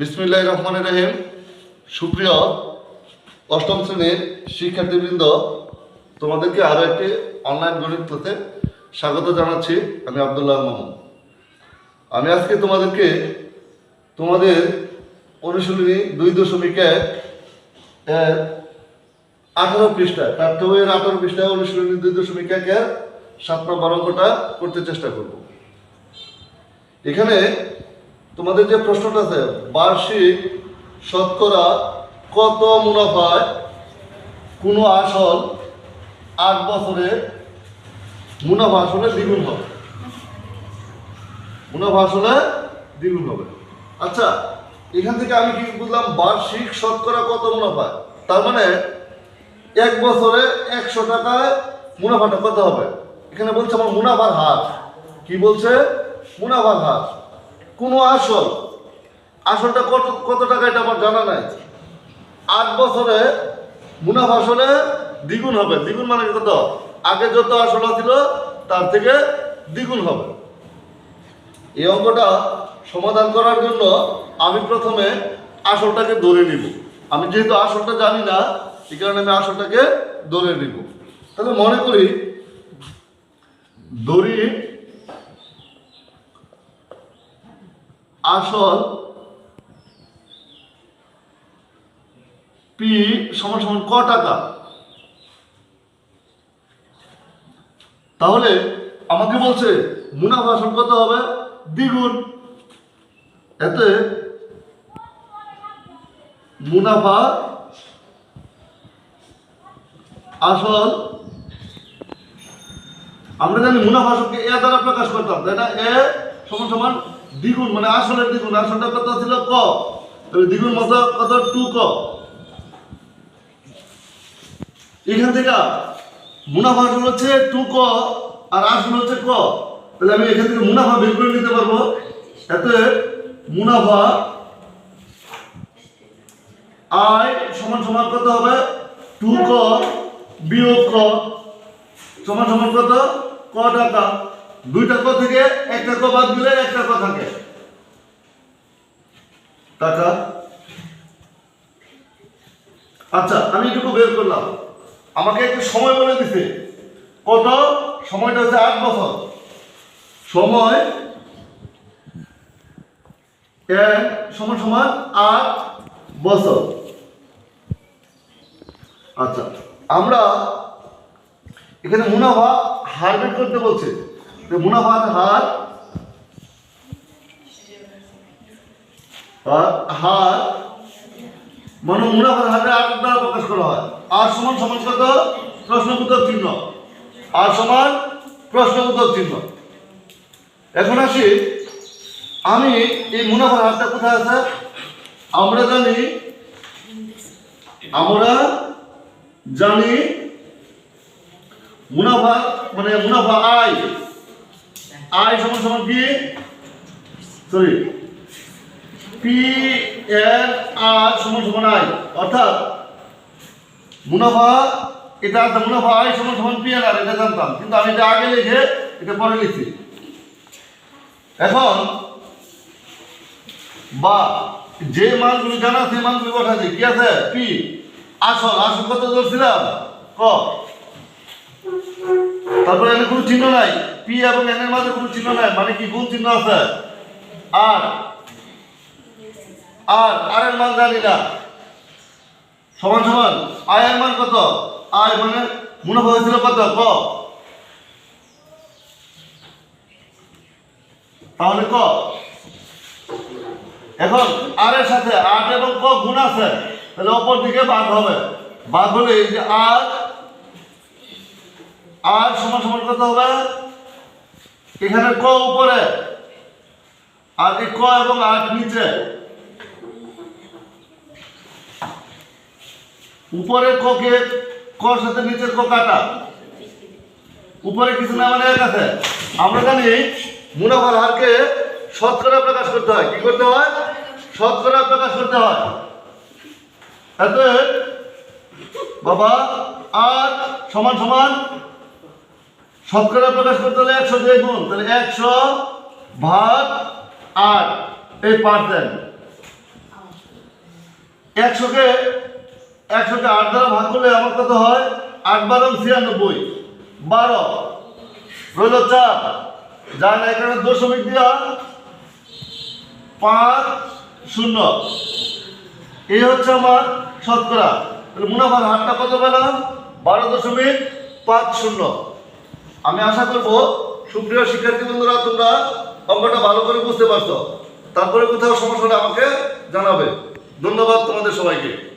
বিসমিল্লাহ রহমান রহিম। সুপ্রিয় অষ্টম শ্রেণির শিক্ষার্থীবৃন্দ, তোমাদেরকে আরও একটি অনলাইন গণিত ক্লাসে স্বাগত জানাচ্ছি আমি আবদুল্লাহ মামুন আমি আজকে তোমাদেরকে তোমাদের অনুশীলনী দুই দশমিক এক আঠারো পৃষ্ঠায়, প্রাপ্ত বইয়ের আঠারো পৃষ্ঠায় অনুশীলনী দুই দশমিক একের সাত নম্বর অঙ্কটা করতে চেষ্টা করব। এখানে তোমাদের যে প্রশ্নটা আছে, বার্ষিক শতকরা কত মুনাফায় কোনো আসল আট বছরে মুনাফা আসলে দ্বিগুণ হবে? মুনাফা আসলে দ্বিগুণ হবে। আচ্ছা এখান থেকে আমি কি বুঝলাম বার্ষিক শতকরা কত মুনাফা তার মানে এক বছরে একশো টাকায় মুনাফাটা কত হবে? এখানে বলছে আমার মুনাফার হার। কি বলছে? মুনাফার হার। কোনো আসল? আসলটা কত কত টাকা এটা আমার জানা নাই। আট বছরে মুনাফা আসলে দ্বিগুণ হবে। দ্বিগুণ মানে কত? আগে যত আসল ছিল তার থেকে দ্বিগুণ হবে। এই অঙ্কটা সমাধান করার জন্য আমি প্রথমে আসলটাকে ধরে নিব। আমি যেহেতু আসলটা জানি না, এই কারণে আমি আসলটাকে ধরে নিব। তাহলে মনে করি দড়ি আসল পি সমান সমান ক টাকা? তাহলে আমাকে বলছে মুনাফা আসল কত হবে? দ্বিগুণ। এতে মুনাফা আসল আমরা জানি মুনাফা আসলকে এ দ্বারা প্রকাশ করতাম তাই না এ সমান সমান দ্বিগুণ মানে আসলের দ্বিগুণ, আসলটা কত ছিল? ক। দ্বিগুণ মতো কত? টু ক। এখান থেকে মুনাফা আসল হচ্ছে টু ক আর আসল হচ্ছে ক। তাহলে আমি এখান থেকে মুনাফা বের করে নিতে পারব। এতে মুনাফা আয় সমান সমান কত হবে? টু ক বিয়োগ ক। সমান সমান কত? ক টাকা। দুইটা ক থেকে একটা ক বাদ দিলে একটা ক থাকে। টাকা আচ্ছা আমি এটুকু বের করলাম। আমাকে একটু সময় বলে দিছে। কত? সময়টা হচ্ছে আট বছর। সময়? এক সমান সমান আট বছর। আচ্ছা আমরা এখানে মুনাফা হার বের করতে বলছে। মুনাফার হার? হার? মানে মুনাফার হারে আট দ্বারা প্রকাশ করা হয়। আর সমান সমান কত? প্রশ্ন উত্তর চিহ্ন। আর সমান প্রশ্ন উত্তর চিহ্ন। এখন আসি, আমি এই মুনাফার হারটা কোথায় আছে? আমরা জানি আমরা জানি মুনাফা মানে মুনাফা আয়। আয় সমান সমান কি সরি পি এন আর সমান সমান আয় অর্থাৎ মুনাফা, এটা মুনাফা আয় সমান সমান পি আর, এটা জানতাম। কিন্তু আমি এটা আগে লিখে, এটা পরে লিখছি। এখন, বা, যে মানগুলি জানা, সেই মানগুলি বসাচ্ছি কি আছে? পি আসল আসল কত ধরছিলাম? ক? তারপরে এখানে কোনো চিহ্ন নাই। পি এবং এন এর মাঝে কোনো চিহ্ন নাই মানে কি গুণ চিহ্ন আছে? আর আর আর এর মান জানি না। সমান সমান আয় এর মান কত? আয় মানে মুনাফা হয়েছিল কত? ক? তাহলে ক? এখন আর এর সাথে আট এবং ক গুণ আছে, তাহলে অপর দিকে বাদ হবে। বাদ হলে এই যে আর আর সমান সমান কত হবে? এখানে ক উপরে? আর এই ক এবং আট নিচে। উপরে ক কে? কর সাথে নিচের ক কাটা। উপরে কিছু না মানে এক আছে। আমরা জানি মুনাফার হারকে শতকরা প্রকাশ করতে হয়। কি করতে হয়? শতকরা প্রকাশ করতে হয়। এতে বাবা, আর সমান সমান শতকরা প্রকাশ করতে হলে একশো দিয়ে গুণ, তাহলে একশো ভাগ আট, এই পার্সেন্ট একশোকে একশোকে আট দ্বারা ভাগ করলে আমার কত হয়? আট বারো ছিয়ানব্বই। বারো। রইল চার। না এখানে দশমিক দিয়া পাঁচ শূন্য। এই হচ্ছে আমার শতকরা। মুনাফার হারটা কত পেলাম? বারো দশমিক পাঁচ শূন্য। আমি আশা করব, সুপ্রিয় শিক্ষার্থী বন্ধুরা, তোমরা অঙ্কটা ভালো করে বুঝতে পারছ। তারপরে কোথাও সমস্যাটা আমাকে জানাবে। ধন্যবাদ তোমাদের সবাইকে।